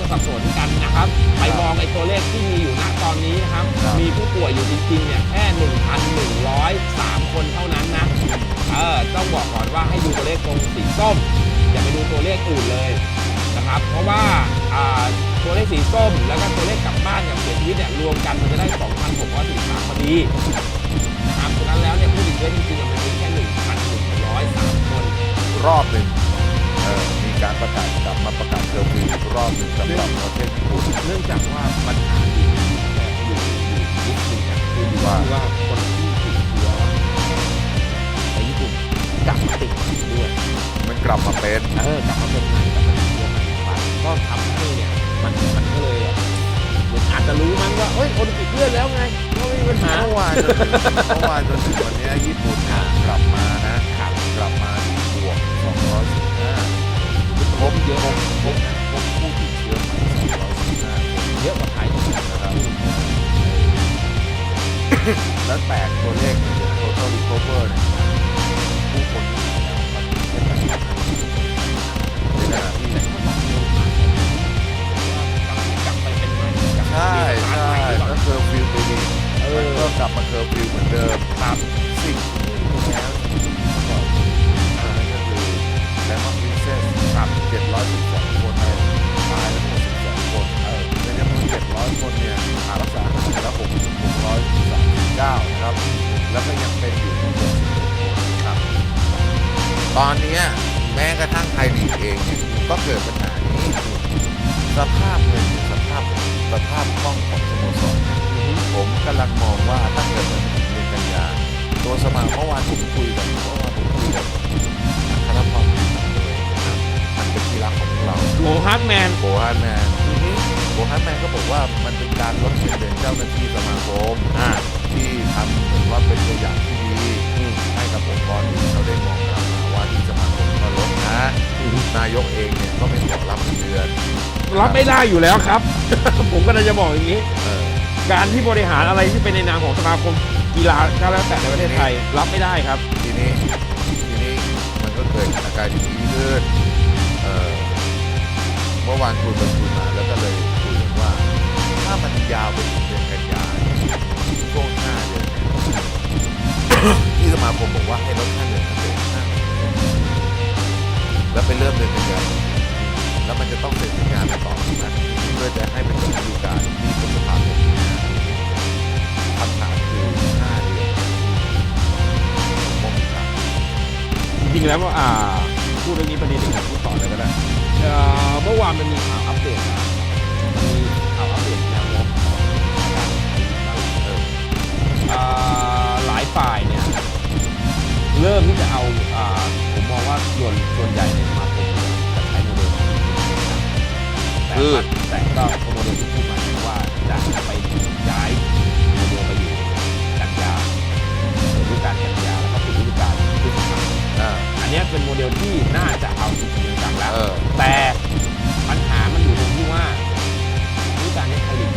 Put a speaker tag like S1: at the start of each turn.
S1: ก็สับสนกันนะครับ ไปมองไอ้ตัวเลขที่มีอยู่ณตอนนี้นะครับ มีผู้ป่วยอยู่จริงๆเนี่ยแค่ 1,103 คนเท่านั้นนะเออต้องบอกก่อนว่าให้ดูตัวเลขตรงสีส้ม อย่าไปดูตัวเลขอื่นเลยนะครับ เพราะว่าตัวเลขสีส้ม แล้วก็ตัวเลขกลับบ้านเนี่ยเสียชีวิตเนี่ยรวมกันมันจะได้ 2,643พอดีนะครับดังนั้นแล้วเนี่ยผู้ติดเชื้อจริงๆมันมีแค่1,103คน
S2: รอบหนึ่ง การประกาศกลับมาประกาศเคอร์ฟิวอีกรอบหนึ่งสำหรับประเทศญี่ปุ่น
S1: เนื่องจากว่าปัญหาอยู่แต่อยู่อยู่นิดนึงนะคือ
S2: ว่า
S1: ว่าคนที่ติดเชื้อในญี่ปุ่นกลับติดด้ว
S2: มันกลับมาเป็น
S1: เออกลับมาเป็นใหม่กลับมาติดเชื้อใหม่ครับก็ทำให้เนี่ยมันมันก็เลยเหมือนอาจจะรู้มั้งว่าเอ้ยโอลิมปิกเลื่อแล้วไงก็ไม่มีปัญหา
S2: เมื่อวานเมื่อวานจนถึงวันนี้ญี่ปุ่นกลับมานะกลับมา ที่บวก215พบเยอะพบพบพบผู้ติดเชื้อใหม่215คน
S1: เยอะกว่าไทย
S2: นะครับและแตกตัวเลขเนี่ย total recover เนี่ยผู้คนที่หายแล้วตอนนี้เป็นแปดสิบในขณะที่
S1: กลับไปเป็นใหม่กลับ
S2: ใช่
S1: มา
S2: ใช่
S1: เรียนรู้
S2: ก็เคอร์ฟิวไปดี
S1: เอ
S2: มัน
S1: อ
S2: ก็กลับมาเคอร์ฟิวเหมือนเดิม
S1: ครับ
S2: แล้วก็ยังเป็นอยู่ที่61คนครับตอนเนี้ยแม้กระทั่งไทยลีกเองเนี่ยก็เกิดปัญหานี้สภาพเงินสภาพสภาพคล่องของสโมสรเนี่ยผมกำลังมองว่าถ้าเกิดมันถึงเดือนกันยาตัวสมาคมเมื่อวานผมคุยกับเมื่อวานผมคุยกับคณะพรนะครับมันเป็นที่รักของพวกเรา
S1: โลฮาร์ดแมน
S2: โบฮันแมนโบฮันแมนก็บอกว่ามันเป็นการลดเงินเดือนเจ้าหน้าที่สมาคม
S1: อ่า
S2: ที่ทำเหมือนว่าเป็นตัวอย่างที่ดีให้กับองค์กรที่เขาได้มองกลับมาว่าที่สมาคมก็ลดนะนายกเองเนี่ยก็ไม่ขอรับเงินเดือน
S1: รับไม่ได้อยู่แล้วครับ ผมก็เลยจะบอกอย่างนี้
S2: เออ
S1: การที่บริหารอะไรที่เป็นในนามของสมาคมกีฬาก็แล้วแต่ในประเทศไทยรับไม่ได้ครับ
S2: ทีนี้ทีนี้มันก็เกิดอาการอย่างนี้ขึ้นเออเมื่อวานคุยไปคุยมาแล้วก็เลยคุยกันว่า ถ้ามันยาวไปถึงเดือนกั ที่สมาคมบอกว่าให้ลดค่าเหนื่อยนักเตแล้วไปเริ่มเดือนกันยายนแล้วมันจะต้องเซ็นสัญญานต่อนะเพื่อจะให้เป็นฤดูกาลที่พฤษภาคมปีหน้าคำถามคือห้าเดือนมมีครับ
S1: จริงแล้วว่าอ่าพูดเรื่องนี้ประเด็นหนึ่งผมพูดต่อเลยก็ได้เอ่อเมื่อวานมันมีข่าวอัปเดตมีข่าวอัปเดต แต่
S2: คือ
S1: ว่าแต่ก็โมเดที่พูดหมาว่าจะไปย้ายโมเดไปอยู่กันยาฤดูกาลกันยาแล้วก็ปิดฤดูกาลพฤษภาคม
S2: อ่า
S1: อันนี้เป็นโมเดลที่น่าจะเอาจริงจังแล้วแต่ปัญหามันอยู่ตรงที่ว่าฤดูกาลนี้ผลิต